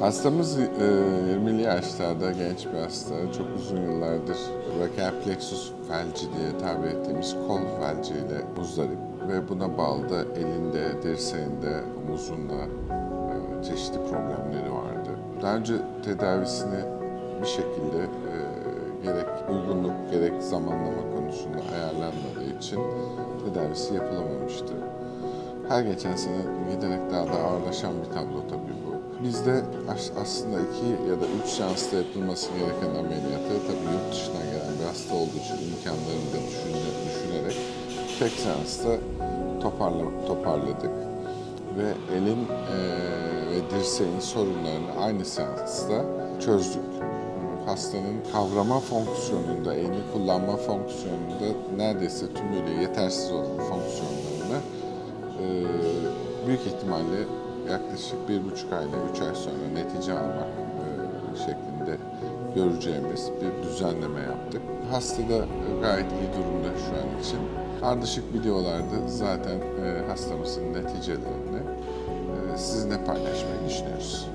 Hastamız e, 20'li yaşlarda genç bir hasta. Çok uzun yıllardır brachial plexus felci diye tabir ettiğimiz kol felciyle muzdarip ve buna bağlı da elinde, dirseğinde, omuzunda e, çeşitli problemleri vardı. Daha önce tedavisini bir şekilde e, gerek uygunluk gerek zamanlama konusunda ayarlanmadığı için tedavisi yapılamamıştı. Her geçen sene giderek daha da ağırlaşan bir tablo tabii bu. Bizde as- aslında iki ya da üç seansta yapılması gereken ameliyatı tabii yurt dışından gelen bir hasta olduğu için imkanlarını da düşüne- düşünerek tek seansta toparla, toparladık. Ve elin eee, ve dirseğin sorunlarını aynı seansta çözdük. Hastanın kavrama fonksiyonunda, elini kullanma fonksiyonunda neredeyse tümüyle yetersiz olan fonksiyonlarını eee, büyük ihtimalle yaklaşık bir buçuk ay ile üç ay sonra netice almak eee, şeklinde göreceğimiz bir düzenleme yaptık. Hasta da gayet iyi durumda şu an için. Ardışık videolarda zaten eee, hastamızın neticelerini eee, sizinle paylaşmayı düşünüyoruz.